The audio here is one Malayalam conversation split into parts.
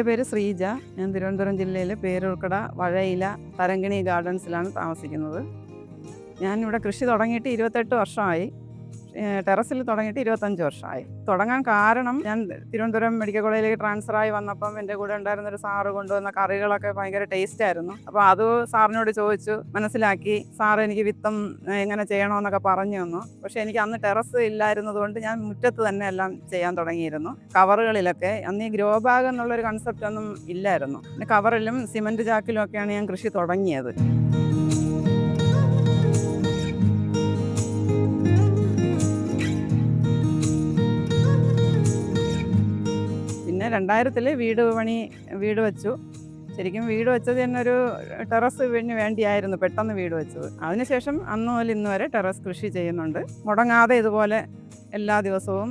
എന്റെ പേര് ശ്രീജ. ഞാൻ തിരുവനന്തപുരം ജില്ലയിലെ പേരൂർക്കട വഴയില തരങ്കിണി ഗാർഡൻസിലാണ് താമസിക്കുന്നത്. ഞാനിവിടെ കൃഷി തുടങ്ങിയിട്ട് ഇരുപത്തെട്ട് വർഷമായി. ടെറസിൽ തുടങ്ങിയിട്ട് ഇരുപത്തഞ്ച് വർഷമായി. തുടങ്ങാൻ കാരണം ഞാൻ തിരുവനന്തപുരം മെഡിക്കൽ കോളേജിലേക്ക് ട്രാൻസ്ഫർ ആയി വന്നപ്പം എന്റെ കൂടെ ഉണ്ടായിരുന്ന ഒരു സാറ് കൊണ്ടുവന്ന കറികളൊക്കെ ഭയങ്കര ടേസ്റ്റ് ആയിരുന്നു. അപ്പോൾ അത് സാറിനോട് ചോദിച്ചു മനസ്സിലാക്കി സാർ എനിക്ക് വിത്തം എങ്ങനെ ചെയ്യണമെന്നൊക്കെ പറഞ്ഞു തന്നു. പക്ഷേ എനിക്ക് അന്ന് ടെറസ് ഇല്ലായിരുന്നതുകൊണ്ട് ഞാൻ മുറ്റത്ത് തന്നെ എല്ലാം ചെയ്യാൻ തുടങ്ങിയിരുന്നു. കവറുകളിലൊക്കെ അന്ന് ഈ ഗ്രോ ബാഗ് എന്നുള്ളൊരു കൺസെപ്റ്റ് ഒന്നും ഇല്ലായിരുന്നു. പിന്നെ കവറിലും സിമന്റ് ചാക്കിലും ഒക്കെയാണ് ഞാൻ കൃഷി തുടങ്ങിയത്. രണ്ടായിരത്തിൽ വീട് പണി വീട് വെച്ചു. ശരിക്കും വീട് വെച്ചത് തന്നെ ഒരു ടെറസ് വീടിന് വേണ്ടിയായിരുന്നു പെട്ടെന്ന് വീട് വെച്ചത്. അതിനുശേഷം അന്ന് മുതൽ ഇന്ന് വരെ ടെറസ് കൃഷി ചെയ്യുന്നുണ്ട്. മുടങ്ങാതെ ഇതുപോലെ എല്ലാ ദിവസവും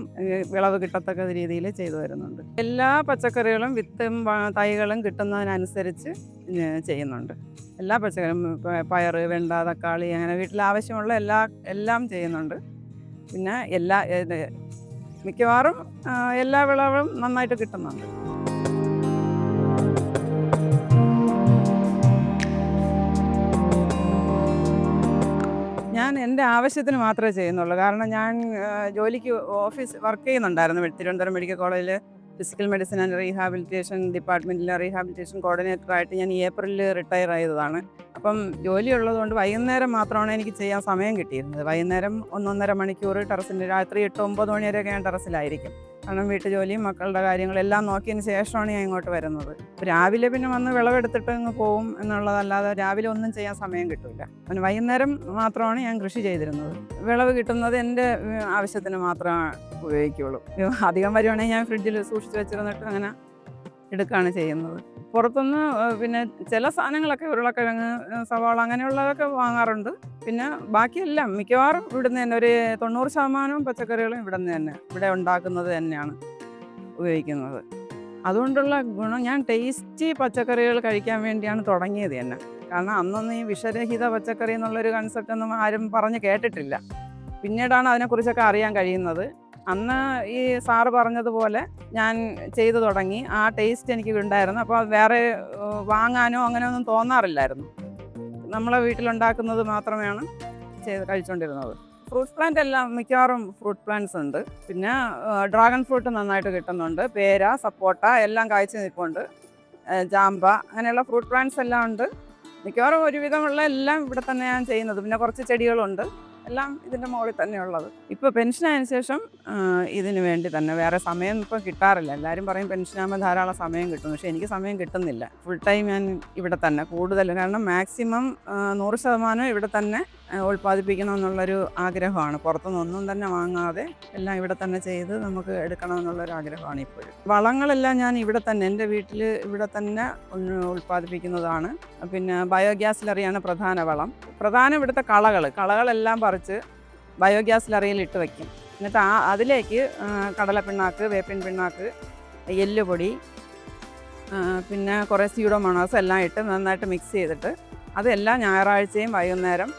വിളവ് കിട്ടത്തക്ക രീതിയിൽ ചെയ്തു വരുന്നുണ്ട്. എല്ലാ പച്ചക്കറികളും വിത്തും തൈകളും കിട്ടുന്നതിനനുസരിച്ച് ചെയ്യുന്നുണ്ട്. എല്ലാ പച്ചക്കറിയും പയർ വെണ്ട തക്കാളി അങ്ങനെ വീട്ടിൽ ആവശ്യമുള്ള എല്ലാ എല്ലാം ചെയ്യുന്നുണ്ട്. പിന്നെ എല്ലാ മിക്കവാറും എല്ലാ വിളകളും നന്നായിട്ട് കിട്ടുന്നുണ്ട്. ഞാൻ എന്റെ ആവശ്യത്തിന് മാത്രമേ ചെയ്യുന്നുള്ളൂ. കാരണം ഞാൻ ജോലിക്ക് ഓഫീസ് വർക്ക് ചെയ്യുന്നുണ്ടായിരുന്നു. തിരുവനന്തപുരം മെഡിക്കൽ കോളേജിൽ ഫിസിക്കൽ മെഡിസിൻ ആൻഡ് റീഹാബിലിറ്റേഷൻ ഡിപ്പാർട്ട്മെന്റിലെ റീഹാബിലിറ്റേഷൻ കോർഡിനേറ്ററായിട്ട് ഞാൻ ഏപ്രിലിൽ റിട്ടയർ ആയതാണ്. അപ്പം ജോലി ഉള്ളതുകൊണ്ട് വൈകുന്നേരം മാത്രമാണ് എനിക്ക് ചെയ്യാൻ സമയം കിട്ടിയിരുന്നത്. വൈകുന്നേരം ഒന്നൊന്നര മണിക്കൂർ ടെറസിന്റെ രാത്രി എട്ട് ഒമ്പത് മണി വരെയൊക്കെ ഞാൻ ടെറസിലായിരിക്കും. കാരണം വീട്ടുജോലിയും മക്കളുടെ കാര്യങ്ങളെല്ലാം നോക്കിയതിന് ശേഷമാണ് ഞാൻ ഇങ്ങോട്ട് വരുന്നത്. രാവിലെ പിന്നെ വന്ന് വിളവെടുത്തിട്ട് അങ്ങ് പോവും എന്നുള്ളതല്ലാതെ രാവിലെ ഒന്നും ചെയ്യാൻ സമയം കിട്ടില്ല പിന്നെ വൈകുന്നേരം മാത്രമാണ് ഞാൻ കൃഷി ചെയ്തിരുന്നത്. വിളവ് കിട്ടുന്നത് എന്റെ ആവശ്യത്തിന് മാത്രമേ ഉപയോഗിക്കുകയുള്ളൂ അധികം വരുവാണെങ്കിൽ ഞാൻ ഫ്രിഡ്ജിൽ സൂക്ഷിച്ച് വെച്ചിരുന്നിട്ട് അങ്ങനെ എടുക്കുകയാണ് ചെയ്യുന്നത്. പുറത്തുനിന്ന് പിന്നെ ചില സാധനങ്ങളൊക്കെ ഉരുളക്കിഴങ്ങ് സവാള അങ്ങനെയുള്ളതൊക്കെ വാങ്ങാറുണ്ട്. പിന്നെ ബാക്കിയെല്ലാം മിക്കവാറും ഇവിടുന്ന് തന്നെ ഒരു തൊണ്ണൂറ് ശതമാനവും പച്ചക്കറികളും ഇവിടുന്ന് തന്നെ ഇവിടെ ഉണ്ടാക്കുന്നത് തന്നെയാണ് ഉപയോഗിക്കുന്നത്. അതുകൊണ്ടുള്ള ഗുണം ഞാൻ ടേസ്റ്റി പച്ചക്കറികൾ കഴിക്കാൻ വേണ്ടിയാണ് തുടങ്ങിയത് തന്നെ. കാരണം അന്നൊന്നും ഈ വിഷരഹിത പച്ചക്കറി എന്നുള്ളൊരു കൺസെപ്റ്റ് ഒന്നും ആരും പറഞ്ഞ് കേട്ടിട്ടില്ല. പിന്നീടാണ് അതിനെക്കുറിച്ചൊക്കെ അറിയാൻ കഴിയുന്നത്. അന്ന് ഈ സാറ് പറഞ്ഞതുപോലെ ഞാൻ ചെയ്തു തുടങ്ങി. ആ ടേസ്റ്റ് എനിക്ക് ഉണ്ടായിരുന്നു. അപ്പോൾ വേറെ വാങ്ങാനോ അങ്ങനെ ഒന്നും തോന്നാറില്ലായിരുന്നു. നമ്മളെ വീട്ടിലുണ്ടാക്കുന്നത് മാത്രമാണ് ചെയ്ത് കഴിച്ചുകൊണ്ടിരുന്നത് ഫ്രൂട്ട് പ്ലാന്റ് എല്ലാം മിക്കവാറും ഫ്രൂട്ട് പ്ലാന്റ്സ് ഉണ്ട്. പിന്നെ ഡ്രാഗൺ ഫ്രൂട്ട് നന്നായിട്ട് കിട്ടുന്നുണ്ട്. പേര സപ്പോട്ട എല്ലാം കായ്ച്ചു നിൽപ്പുണ്ട്. ജാമ്പ അങ്ങനെയുള്ള ഫ്രൂട്ട് പ്ലാന്റ്സ് എല്ലാം ഉണ്ട്. മിക്കവാറും ഒരുവിധമുള്ള എല്ലാം ഇവിടെ തന്നെ ഞാൻ ചെയ്യുന്നത്. പിന്നെ കുറച്ച് ചെടികളുണ്ട്. എല്ലാം ഇതിന്റെ മുകളിൽ തന്നെയുള്ളത് ഇപ്പോൾ പെൻഷനായതിനു ശേഷം ഇതിന് വേണ്ടി തന്നെ. വേറെ സമയം ഇപ്പോൾ കിട്ടാറില്ല. എല്ലാവരും പറയും പെൻഷനാകുമ്പോൾ ധാരാളം സമയം കിട്ടും. പക്ഷേ എനിക്ക് സമയം കിട്ടുന്നില്ല. ഫുൾ ടൈം ഞാൻ ഇവിടെ തന്നെ. കൂടുതൽ കാരണം മാക്സിമം നൂറ് ശതമാനം ഇവിടെ തന്നെ ആ, ഉൽപ്പാദിപ്പിക്കണം എന്നുള്ളൊരു ആഗ്രഹമാണ് പുറത്തുനിന്നൊന്നും തന്നെ വാങ്ങാതെ എല്ലാം ഇവിടെ തന്നെ ചെയ്ത് നമുക്ക് എടുക്കണം എന്നുള്ളൊരു ആഗ്രഹമാണ് ഇപ്പോഴും. വളങ്ങളെല്ലാം ഞാൻ ഇവിടെ തന്നെ എന്റെ വീട്ടിൽ ഇവിടെ തന്നെ ഉൽപ്പാദിപ്പിക്കുന്നതാണ്. പിന്നെ ബയോഗ്യാസ് ലറിയാണ് പ്രധാന വളം. പ്രധാനം ഇവിടുത്തെ കളകൾ കളകളെല്ലാം പറിച്ച് ബയോഗ്യാസ് ലറിയിൽ ഇട്ട് വയ്ക്കും എന്നിട്ട് ആ അതിലേക്ക് കടല കടലപ്പിണ്ണാക്ക് വേപ്പിൻ പിണ്ണാക്ക് എല്ലുപൊടി പിന്നെ കുറേ സ്യൂഡോമോണോസ് എല്ലാം ഇട്ട് നന്നായിട്ട് മിക്സ് ചെയ്തിട്ട് അതെല്ലാം ഞായറാഴ്ചയും വൈകുന്നേരം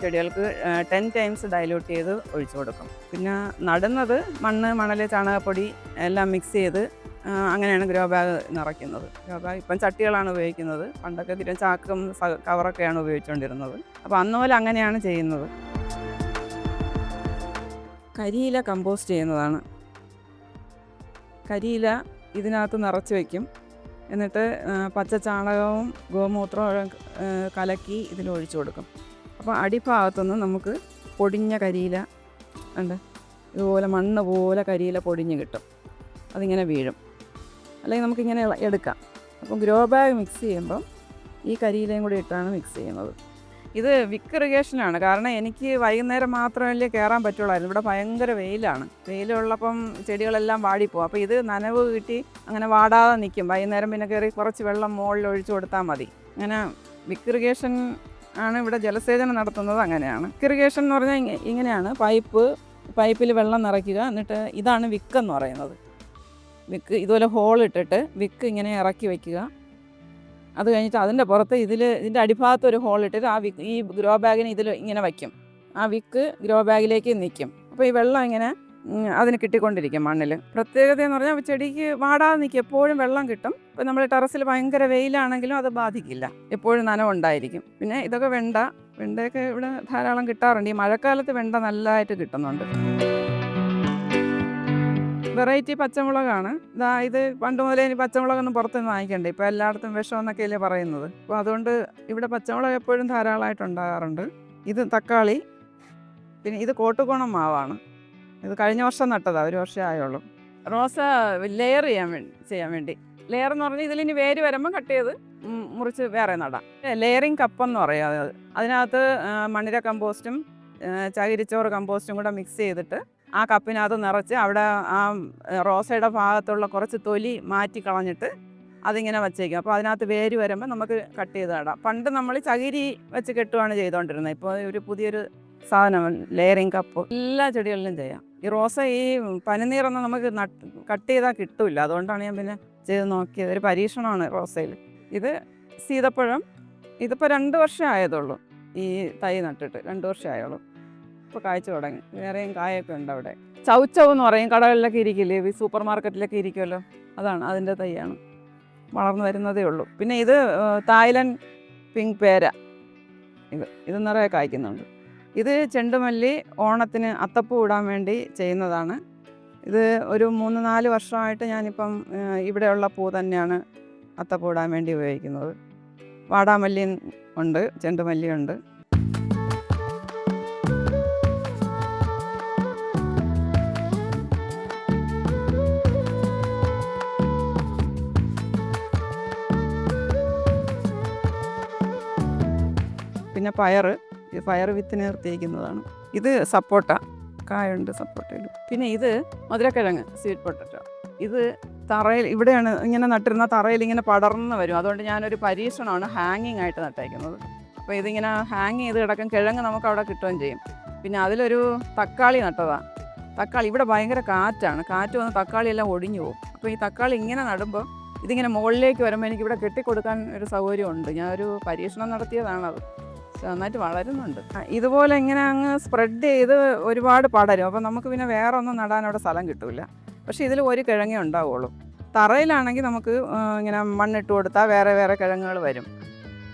ചെടികൾക്ക് ടെൻ ടൈംസ് ഡൈലൂട്ട് ചെയ്ത് ഒഴിച്ചു കൊടുക്കും. പിന്നെ നടുന്നത് മണ്ണ് മണൽ ചാണകപ്പൊടി എല്ലാം മിക്സ് ചെയ്ത് അങ്ങനെയാണ് ഗ്രോ ബാഗ് നിറയ്ക്കുന്നത്. ഗ്രോ ബാഗ് ഇപ്പം ചട്ടികളാണ് ഉപയോഗിക്കുന്നത്. പണ്ടൊക്കെ തിരും ചാക്കും കവറൊക്കെയാണ് ഉപയോഗിച്ചുകൊണ്ടിരുന്നത്. അപ്പോൾ അന്ന് പോലെ അങ്ങനെയാണ് ചെയ്യുന്നത്. കരിയില കമ്പോസ്റ്റ് ചെയ്യുന്നതാണ്. കരിയില ഇതിനകത്ത് നിറച്ച് വയ്ക്കും എന്നിട്ട് പച്ച ചാണകവും ഗോമൂത്രവും കലക്കി ഇതിൽ ഒഴിച്ചു കൊടുക്കും. അപ്പോൾ അടിഭാഗത്തുനിന്ന് നമുക്ക് പൊടിഞ്ഞ കരിയില ഉണ്ട്. ഇതുപോലെ മണ്ണ് പോലെ കരിയില പൊടിഞ്ഞ് കിട്ടും. അതിങ്ങനെ വീഴും. അല്ലെങ്കിൽ നമുക്കിങ്ങനെ എടുക്കാം. അപ്പം ഗ്രോ ബാഗ് മിക്സ് ചെയ്യുമ്പം ഈ കരിയിലയും കൂടി ഇട്ടാണ് മിക്സ് ചെയ്യുന്നത്. ഇത് വിക്ക് ഇറിഗേഷനാണ് കാരണം എനിക്ക് വൈകുന്നേരം മാത്രമല്ലേ കയറാൻ പറ്റുള്ളായിരുന്നു. ഇവിടെ ഭയങ്കര വെയിലാണ്. വെയിലുള്ളപ്പം ചെടികളെല്ലാം വാടിപ്പോവും അപ്പോൾ ഇത് നനവ് കിട്ടി അങ്ങനെ വാടാതെ നിൽക്കും. വൈകുന്നേരം പിന്നെ കയറി കുറച്ച് വെള്ളം മുകളിൽ ഒഴിച്ചു കൊടുത്താൽ മതി. അങ്ങനെ വിക്ക് ഇറിഗേഷൻ ആണ് ഇവിടെ ജലസേചനം നടത്തുന്നത് അങ്ങനെയാണ്. ഇറിഗേഷൻ എന്ന് പറഞ്ഞാൽ ഇങ്ങനെയാണ്. പൈപ്പ് പൈപ്പിൽ വെള്ളം നിറയ്ക്കുക. എന്നിട്ട് ഇതാണ് വിക്ക് എന്ന് പറയുന്നത്. വിക്ക് ഇതുപോലെ ഹോൾ ഇട്ടിട്ട് വിക്ക് ഇങ്ങനെ ഇറക്കി വയ്ക്കുക അത് കഴിഞ്ഞിട്ട് അതിന്റെ പുറത്ത് ഇതിൽ ഇതിന്റെ അടിഭാഗത്ത് ഒരു ഹോൾ ഇട്ടിട്ട് ആ വിക്ക് ഈ ഗ്രോ ബാഗിന് ഇതിൽ ഇങ്ങനെ വയ്ക്കും. ആ വിക്ക് ഗ്രോ ബാഗിലേക്ക് നിൽക്കും. അപ്പോൾ ഈ വെള്ളം ഇങ്ങനെ അതിന് കിട്ടിക്കൊണ്ടിരിക്കും മണ്ണിൽ പ്രത്യേകത എന്ന് പറഞ്ഞാൽ ചെടിക്ക് വാടാതെ നിൽക്കും എപ്പോഴും വെള്ളം കിട്ടും. ഇപ്പം നമ്മൾ ടെറസിൽ ഭയങ്കര വെയിലാണെങ്കിലും അത് ബാധിക്കില്ല. എപ്പോഴും നനവുണ്ടായിരിക്കും പിന്നെ ഇതൊക്കെ വെണ്ട വെണ്ടയൊക്കെ ഇവിടെ ധാരാളം കിട്ടാറുണ്ട്. ഈ മഴക്കാലത്ത് വെണ്ട നല്ലതായിട്ട് കിട്ടുന്നുണ്ട്. വെറൈറ്റി പച്ചമുളകാണ്. ഇതാ ഇത് പണ്ട് മുതലേ ഇനി പച്ചമുളകൊന്നും പുറത്തുനിന്ന് വാങ്ങിക്കണ്ടേ? ഇപ്പോൾ എല്ലായിടത്തും വിഷം എന്നൊക്കെയല്ലേ പറയുന്നത്. അപ്പോൾ അതുകൊണ്ട് ഇവിടെ പച്ചമുളക് എപ്പോഴും ധാരാളമായിട്ട് ഉണ്ടാകാറുണ്ട്. ഇത് തക്കാളി പിന്നെ ഇത് കോട്ടുകോണം മാവാണ്. ഇത് കഴിഞ്ഞ വർഷം നട്ടതാണ് ഒരു വർഷമേ ആയുള്ളൂ. റോസ ലെയർ ചെയ്യാൻ വേണ്ടി ചെയ്യാൻ വേണ്ടി. ലെയർ എന്ന് പറഞ്ഞാൽ ഇതിലിനി വേര് വരുമ്പോൾ കട്ട് ചെയ്ത് മുറിച്ച് വേറെ നടാം. ലെയറിങ് കപ്പെന്ന് പറയും അത്. അതിനകത്ത് മണ്ണിര കമ്പോസ്റ്റും ചകിരിച്ചോറ് കമ്പോസ്റ്റും കൂടെ മിക്സ് ചെയ്തിട്ട് ആ കപ്പിനകത്ത് നിറച്ച് അവിടെ ആ റോസയുടെ ഭാഗത്തുള്ള കുറച്ച് തൊലി മാറ്റി കളഞ്ഞിട്ട് അതിങ്ങനെ വച്ചേക്കും. അപ്പോൾ അതിനകത്ത് വേര് വരുമ്പോൾ നമുക്ക് കട്ട് ചെയ്ത് നടാം. പണ്ട് നമ്മൾ ചകിരി വെച്ച് കെട്ടുകയാണ് ചെയ്തുകൊണ്ടിരുന്നത് ഇപ്പോൾ ഒരു പുതിയൊരു സാധനം ലെയറിങ് കപ്പ് എല്ലാ ചെടികളിലും ചെയ്യാം. ഈ റോസ ഈ പനിനീറൊന്നും നമുക്ക് നട്ട് കട്ട് ചെയ്താൽ കിട്ടില്ല. അതുകൊണ്ടാണ് ഞാൻ പിന്നെ ചെയ്ത് നോക്കിയത്. ഒരു പരീക്ഷണമാണ് റോസയിൽ. ഇത് സീതപ്പഴം. ഇതിപ്പോൾ രണ്ട് വർഷം ആയതുള്ളൂ. ഈ തൈ നട്ടിട്ട് രണ്ട് വർഷം ആയുള്ളൂ. ഇപ്പോൾ കായ്ച്ചു തുടങ്ങി. വേറെയും കായൊക്കെ ഉണ്ട് അവിടെ. ചൗച്ചവ് എന്ന് പറയും. കടകളിലൊക്കെ ഇരിക്കില്ലേ? ഈ സൂപ്പർ മാർക്കറ്റിലൊക്കെ ഇരിക്കുമല്ലോ അതാണ് അതിന്റെ തൈയാണ്. വളർന്നു വരുന്നതേ ഉള്ളൂ. പിന്നെ ഇത് തായ്ലൻഡ് പിങ്ക് പേര. ഇത് ഇത് നിറയെ കായ്ക്കുന്നുണ്ട്. ഇത് ചെണ്ടുമല്ലി ഓണത്തിന് അത്തപ്പൂ ഇടാൻ വേണ്ടി ചെയ്യുന്നതാണ്. ഇത് ഒരു മൂന്ന് നാല് വർഷമായിട്ട് ഞാനിപ്പം ഇവിടെയുള്ള പൂ തന്നെയാണ് അത്തപ്പൂ ഇടാൻ വേണ്ടി ഉപയോഗിക്കുന്നത്. വാടാമല്ലി ഉണ്ട് ചെണ്ടുമല്ലി ഉണ്ട്. പിന്നെ പയറ്. ഫയർ വിത്ത് നിർത്തിയിരിക്കുന്നതാണ്. ഇത് സപ്പോട്ട കായുണ്ട് സപ്പോട്ടയിൽ പിന്നെ ഇത് മധുരക്കിഴങ്ങ് സ്വീറ്റ് പൊട്ടറ്റോ ഇത് തറയിൽ ഇവിടെയാണ് ഇങ്ങനെ നട്ടിരുന്ന തറയിൽ ഇങ്ങനെ പടർന്ന് വരും. അതുകൊണ്ട് ഞാനൊരു പരീക്ഷണമാണ് ഹാങ്ങിങ് ആയിട്ട് നട്ടേക്കുന്നത്. അപ്പോൾ ഇതിങ്ങനെ ഹാങ് ചെയ്ത് കിടക്കും. കിഴങ്ങ് നമുക്ക് അവിടെ കിട്ടുകയും ചെയ്യും. പിന്നെ അതിലൊരു തക്കാളി നട്ടതാണ് തക്കാളി ഇവിടെ ഭയങ്കര കാറ്റാണ്. കാറ്റ് വന്ന് തക്കാളി എല്ലാം ഒടിഞ്ഞു പോകും. അപ്പോൾ ഈ തക്കാളി ഇങ്ങനെ നടുമ്പോൾ ഇതിങ്ങനെ മുകളിലേക്ക് വരുമ്പോൾ എനിക്ക് ഇവിടെ കെട്ടിക്കൊടുക്കാൻ ഒരു സൗകര്യമുണ്ട്. ഞാനൊരു പരീക്ഷണം നടത്തിയതാണത്. നന്നായിട്ട് വളരുന്നുണ്ട്. ഇതുപോലെ ഇങ്ങനെ അങ്ങ് സ്പ്രെഡ് ചെയ്ത് ഒരുപാട് പടരും. അപ്പോൾ നമുക്ക് പിന്നെ വേറെ ഒന്നും നടാൻ അവിടെ സ്ഥലം കിട്ടില്ല പക്ഷേ ഇതിൽ ഒരു കിഴങ്ങേ ഉണ്ടാവുള്ളൂ. തറയിലാണെങ്കിൽ നമുക്ക് ഇങ്ങനെ മണ്ണിട്ട് കൊടുത്താൽ വേറെ വേറെ കിഴങ്ങുകൾ വരും.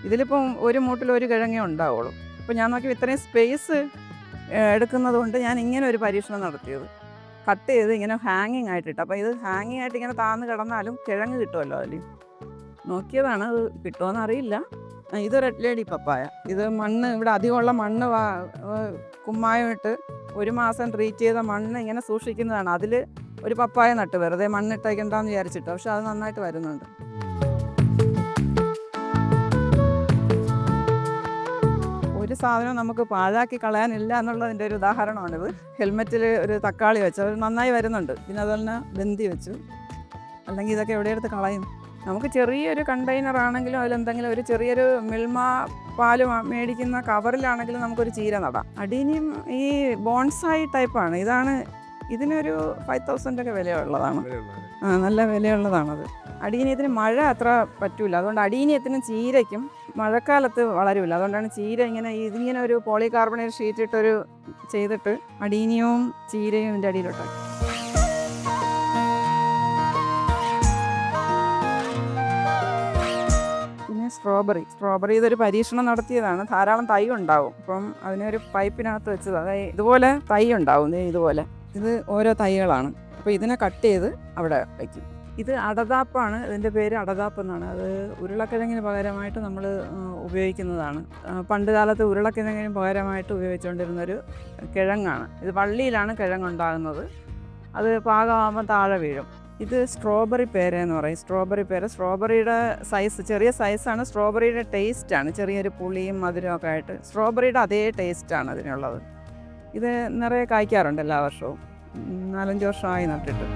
ഇതിലിപ്പം ഒരു മൂട്ടിൽ ഒരു കിഴങ്ങേ ഉണ്ടാവുള്ളൂ. അപ്പോൾ ഞാൻ നോക്കി ഇത്രയും സ്പേസ് എടുക്കുന്നത് കൊണ്ട് ഞാൻ ഇങ്ങനെ ഒരു പരീക്ഷണം നടത്തിയത്. കട്ട് ചെയ്ത് ഇങ്ങനെ ഹാങ്ങിങ് ആയിട്ടിട്ട് അപ്പോൾ ഇത് ഹാങ്ങിങ് ആയിട്ട് ഇങ്ങനെ താന്ന് കിടന്നാലും കിഴങ്ങ് കിട്ടുമല്ലോ അതിൽ നോക്കിയതാണ് അത് കിട്ടുമോ ആ, ഇത് റെഡ് ലേഡി പപ്പായ. ഇത് മണ്ണ് ഇവിടെ അധികമുള്ള മണ്ണ് കുമ്മായമിട്ട് ഒരു മാസം ട്രീറ്റ് ചെയ്ത മണ്ണ് ഇങ്ങനെ സൂക്ഷിക്കുന്നതാണ്. അതിൽ ഒരു പപ്പായ നട്ട് വെറുതെ മണ്ണിട്ടേക്കണ്ടെന്ന് വിചാരിച്ചിട്ട്. പക്ഷെ അത് നന്നായിട്ട് വരുന്നുണ്ട്. ഒരു സാധനം നമുക്ക് പാഴാക്കി കളയാനില്ല എന്നുള്ളതിന്റെ ഒരു ഉദാഹരണമാണിത് ഹെൽമെറ്റിൽ ഒരു തക്കാളി വെച്ച് അത് നന്നായി വരുന്നുണ്ട്. പിന്നെ അതുപോലെ ബന്ദി വെച്ചു. അല്ലെങ്കിൽ ഇതൊക്കെ എവിടെയെടുത്ത് കളയും? നമുക്ക് ചെറിയൊരു കണ്ടെയ്നർ ആണെങ്കിലും അതിലെന്തെങ്കിലും ഒരു ചെറിയൊരു മിൽമ പാൽ മേടിക്കുന്ന കവറിലാണെങ്കിലും നമുക്കൊരു ചീര നടാം. അടീനിയും ഈ ബോൺസായി ടൈപ്പാണ്. ഇതാണ് ഇതിനൊരു ഫൈവ് തൗസൻഡ് ഒക്കെ വിലയുള്ളതാണ്. ആ നല്ല വിലയുള്ളതാണത്. അടീനിയത്തിന് മഴ അത്ര പറ്റൂല. അതുകൊണ്ട് അടീനിയത്തിനും ചീരയ്ക്കും മഴക്കാലത്ത് വളരില്ല അതുകൊണ്ടാണ് ചീര ഇങ്ങനെ ഇതിങ്ങനെ ഒരു പോളികാർബണേറ്റ് ഷീറ്റ് ഇട്ടൊരു ചെയ്തിട്ട് അടീനിയവും ചീരയും ഇതിന്റെ അടിയിലോട്ടാക്കി. സ്ട്രോബെറി. സ്ട്രോബെറി ഇതൊരു പരീക്ഷണം നടത്തിയതാണ്. ധാരാളം തൈ ഉണ്ടാവും. അപ്പം അതിനൊരു പൈപ്പിനകത്ത് വെച്ചത്. അതായത് ഇതുപോലെ തൈ ഉണ്ടാവും. ഇതുപോലെ. ഇത് ഓരോ തൈകളാണ്. അപ്പോൾ ഇതിനെ കട്ട് ചെയ്ത് അവിടെ വയ്ക്കും. ഇത് അടതാപ്പാണ്. ഇതിന്റെ പേര് അടതാപ്പ് എന്നാണ്. അത് ഉരുളക്കിഴങ്ങിന് പകരമായിട്ട് നമ്മൾ ഉപയോഗിക്കുന്നതാണ്. പണ്ട് കാലത്ത് ഉരുളക്കിഴങ്ങിന് പകരമായിട്ട് ഉപയോഗിച്ചുകൊണ്ടിരുന്നൊരു കിഴങ്ങാണ്. ഇത് വള്ളിയിലാണ് കിഴങ്ങുണ്ടാകുന്നത്. അത് പാകമാകുമ്പോൾ താഴെ വീഴും. ഇത് സ്ട്രോബെറി പേര എന്ന് പറയും. സ്ട്രോബെറി പേര. സ്ട്രോബെറിയുടെ സൈസ് ചെറിയ സൈസാണ് സ്ട്രോബെറിയുടെ ടേസ്റ്റാണ് ചെറിയൊരു പുളിയും മധുരവും ഒക്കെ ആയിട്ട്. സ്ട്രോബെറിയുടെ അതേ ടേസ്റ്റാണ് അതിനുള്ളത്. ഇത് നിറയെ കായ്ക്കാറുണ്ട് എല്ലാ വർഷവും. നാലഞ്ച് വർഷമായി നട്ടിട്ട്.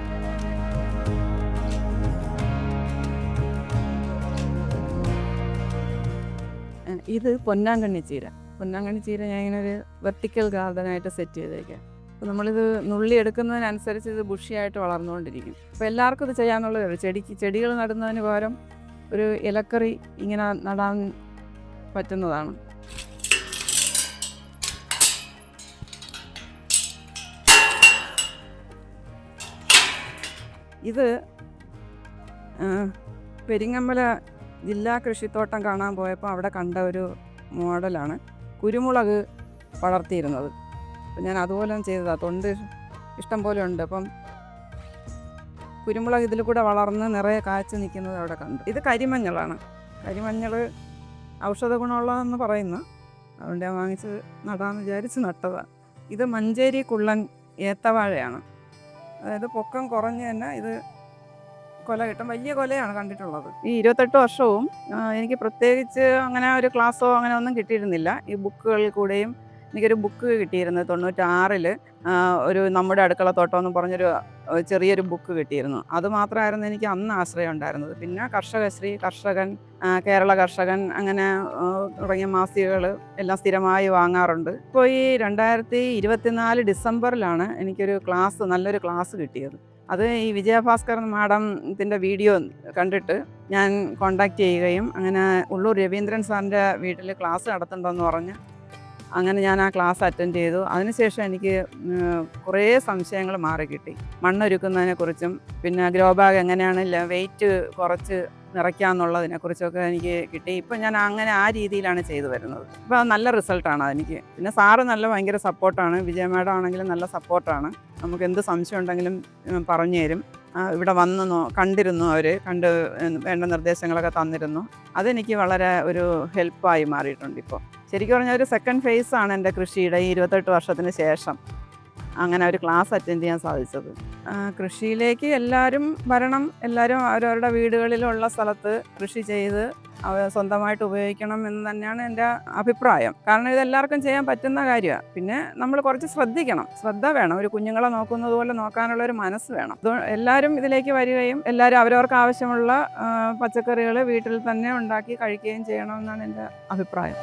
ഇത് പൊന്നാങ്കണ്ണി ചീര. പൊന്നാങ്കണ്ണി ചീര ഞാൻ ഇങ്ങനെ ഒരു വെർട്ടിക്കൽ ഗാർഡനായിട്ട് സെറ്റ് ചെയ്തേക്കാം. അപ്പോൾ നമ്മളിത് നുള്ളി എടുക്കുന്നതിനനുസരിച്ച് ഇത് ബുഷിയായിട്ട് വളർന്നുകൊണ്ടിരിക്കും. അപ്പോൾ എല്ലാവർക്കും ഇത് ചെയ്യാമെന്നുള്ളതേ ചെടിക്ക് ചെടികൾ നടുന്നതിന് പകരം ഒരു ഇലക്കറി ഇങ്ങനെ നടാൻ പറ്റുന്നതാണ്. ഇത് പെരിങ്ങമ്പല ജില്ലാ കൃഷിത്തോട്ടം കാണാൻ പോയപ്പോൾ അവിടെ കണ്ട ഒരു മോഡലാണ് കുരുമുളക് വളർത്തിയിരുന്നത്. അപ്പം ഞാൻ അതുപോലെ ചെയ്തതാണ് തൊണ്ട് ഇഷ്ടം പോലെ ഉണ്ട്. അപ്പം കുരുമുളക് ഇതിൽ കൂടെ വളർന്ന് നിറയെ കാച്ചു നിൽക്കുന്നത് അവിടെ കണ്ടു. ഇത് കരിമഞ്ഞളാണ്. കരിമഞ്ഞൾ ഔഷധ ഗുണമുള്ളതെന്ന് പറയുന്നു. അതുകൊണ്ട് ഞാൻ വാങ്ങിച്ച് നടാന്ന് വിചാരിച്ച് നട്ടതാണ് ഇത് മഞ്ചേരി കുള്ളൻ ഏത്തവാഴയാണ്. അതായത് പൊക്കം കുറഞ്ഞ് തന്നെ ഇത് കൊല കിട്ടും. വലിയ കൊലയാണ് കണ്ടിട്ടുള്ളത്. ഈ ഇരുപത്തെട്ട് വർഷവും എനിക്ക് പ്രത്യേകിച്ച് അങ്ങനെ ഒരു ക്ലാസ്സോ അങ്ങനെ ഒന്നും കിട്ടിയിരുന്നില്ല. ഈ ബുക്കുകളിൽ കൂടെയും എനിക്കൊരു ബുക്ക് കിട്ടിയിരുന്നു തൊണ്ണൂറ്റാറിൽ ഒരു നമ്മുടെ അടുക്കള തോട്ടം എന്ന് പറഞ്ഞൊരു ചെറിയൊരു ബുക്ക് കിട്ടിയിരുന്നു. അത് മാത്രമായിരുന്നു എനിക്ക് അന്ന് ആശ്രയം ഉണ്ടായിരുന്നത്. പിന്നെ കർഷകശ്രീ കർഷകൻ കേരള കർഷകൻ അങ്ങനെ തുടങ്ങിയ മാസികകൾ എല്ലാം സ്ഥിരമായി വാങ്ങാറുണ്ട്. ഇപ്പോൾ ഈ രണ്ടായിരത്തി ഇരുപത്തിനാല് ഡിസംബറിലാണ് എനിക്കൊരു ക്ലാസ് നല്ലൊരു ക്ലാസ് കിട്ടിയത്. അത് ഈ വിജയഭാസ്കർ മാഡത്തിന്റെ വീഡിയോ കണ്ടിട്ട് ഞാൻ കോണ്ടാക്ട് ചെയ്യുകയും അങ്ങനെ ഉള്ളൂർ രവീന്ദ്രൻ സാറിന്റെ വീട്ടിൽ ക്ലാസ് നടത്തുന്നുണ്ടെന്ന് പറഞ്ഞ് അങ്ങനെ ഞാൻ ആ ക്ലാസ് അറ്റൻഡ് ചെയ്തു. അതിനുശേഷം എനിക്ക് കുറേ സംശയങ്ങൾ മാറി കിട്ടി. മണ്ണൊരുക്കുന്നതിനെക്കുറിച്ചും പിന്നെ ഗ്രോ ബാഗ് എങ്ങനെയാണ് വെയിറ്റ് കുറച്ച് നിറയ്ക്കാന്നുള്ളതിനെക്കുറിച്ചൊക്കെ എനിക്ക് കിട്ടി. ഇപ്പം ഞാൻ അങ്ങനെ ആ രീതിയിലാണ് ചെയ്തു വരുന്നത്. അപ്പോൾ അത് നല്ല റിസൾട്ടാണ് അതെനിക്ക്. പിന്നെ സാറ് നല്ല ഭയങ്കര സപ്പോർട്ടാണ് വിജയ മാഡം ആണെങ്കിലും നല്ല സപ്പോർട്ടാണ് നമുക്ക് എന്ത് സംശയം ഉണ്ടെങ്കിലും പറഞ്ഞു തരും. ഇവിടെ വന്നു കണ്ടിരുന്നു അവർ കണ്ട് വേണ്ട നിർദ്ദേശങ്ങളൊക്കെ തന്നിരുന്നു. അതെനിക്ക് വളരെ ഒരു ഹെൽപ്പായി മാറിയിട്ടുണ്ട് ഇപ്പോൾ ശരിക്കും പറഞ്ഞാൽ ഒരു സെക്കൻഡ് ഫേസ് ആണ് എന്റെ കൃഷിയുടെ ഈ ഇരുപത്തെട്ട് വർഷത്തിന് ശേഷം. അങ്ങനെ ഒരു ക്ലാസ് അറ്റൻഡ് ചെയ്യാൻ സാധിച്ചത്. കൃഷിയിലേക്ക് എല്ലാവരും വരണം. എല്ലാവരും അവരവരുടെ വീടുകളിലുള്ള സ്ഥലത്ത് കൃഷി ചെയ്ത് സ്വന്തമായിട്ട് ഉപയോഗിക്കണം എന്ന് തന്നെയാണ് എന്റെ അഭിപ്രായം. കാരണം ഇതെല്ലാവർക്കും ചെയ്യാൻ പറ്റുന്ന കാര്യമാണ് പിന്നെ നമ്മൾ കുറച്ച് ശ്രദ്ധിക്കണം. ശ്രദ്ധ വേണം. ഒരു കുഞ്ഞുങ്ങളെ നോക്കുന്നത് പോലെ നോക്കാനുള്ള ഒരു മനസ്സ് വേണം. എല്ലാവരും ഇതിലേക്ക് വരികയും എല്ലാവരും അവരവർക്ക് ആവശ്യമുള്ള പച്ചക്കറികൾ വീട്ടിൽ തന്നെ ഉണ്ടാക്കി കഴിക്കുകയും ചെയ്യണമെന്നാണ് എന്റെ അഭിപ്രായം.